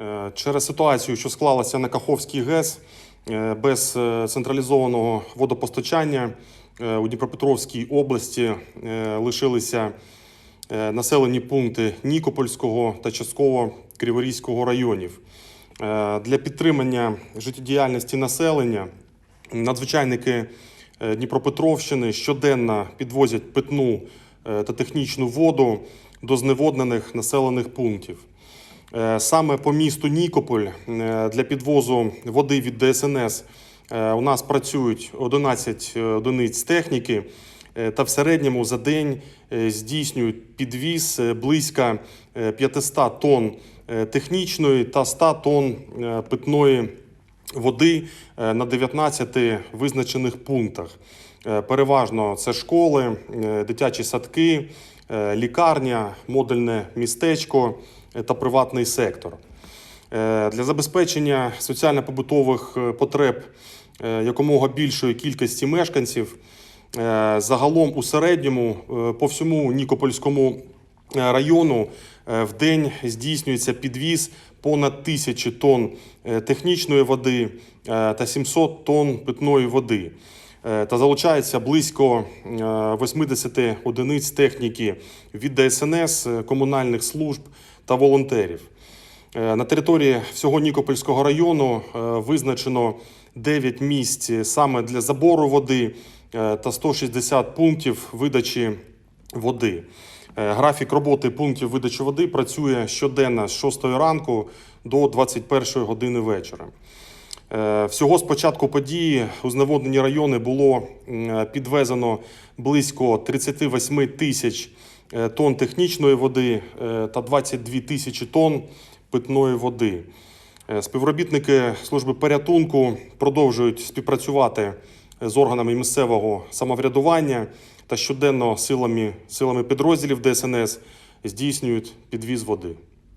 Е, Через ситуацію, що склалася на Каховській ГЕС, е, без е, централізованого водопостачання у Дніпропетровській області лишилися населені пункти Нікопольського та частково Криворізького районів. Для підтримання життєдіяльності населення надзвичайники Дніпропетровщини щоденно підвозять питну та технічну воду до зневоднених населених пунктів. Е, Саме по місту Нікополь е, для підвозу води від ДСНС е, у нас працюють 11 одиниць техніки, та в середньому за день здійснюють підвіз близько е, 500 тонн технічної та 100 тонн питної води е, на 19 визначених пунктах. Е, Переважно це школи, е, дитячі садки, лікарня, модульне містечко та приватний сектор. Для забезпечення соціально-побутових потреб якомога більшої кількості мешканців загалом у середньому по всьому Нікопольському району в день здійснюється підвіз понад тисячі тонн е, технічної води е, та 700 тонн питної води. Е, Та залучається близько е, 80 одиниць техніки від ДСНС, комунальних служб та волонтерів. На території всього Нікопольського району визначено 9 місць саме для забору води та 160 пунктів видачі води. Е, Графік роботи пунктів видачі води працює щоденно з 6 ранку до 21 години вечора. Е, Всього з початку події у зневоднені райони було підвезено близько 38 тисяч е, тонн технічної води е, та 22 тисячі тонн питної води. Е, Співробітники служби порятунку продовжують співпрацювати з органами місцевого самоврядування та щоденно силами, силами підрозділів ДСНС здійснюють підвіз води.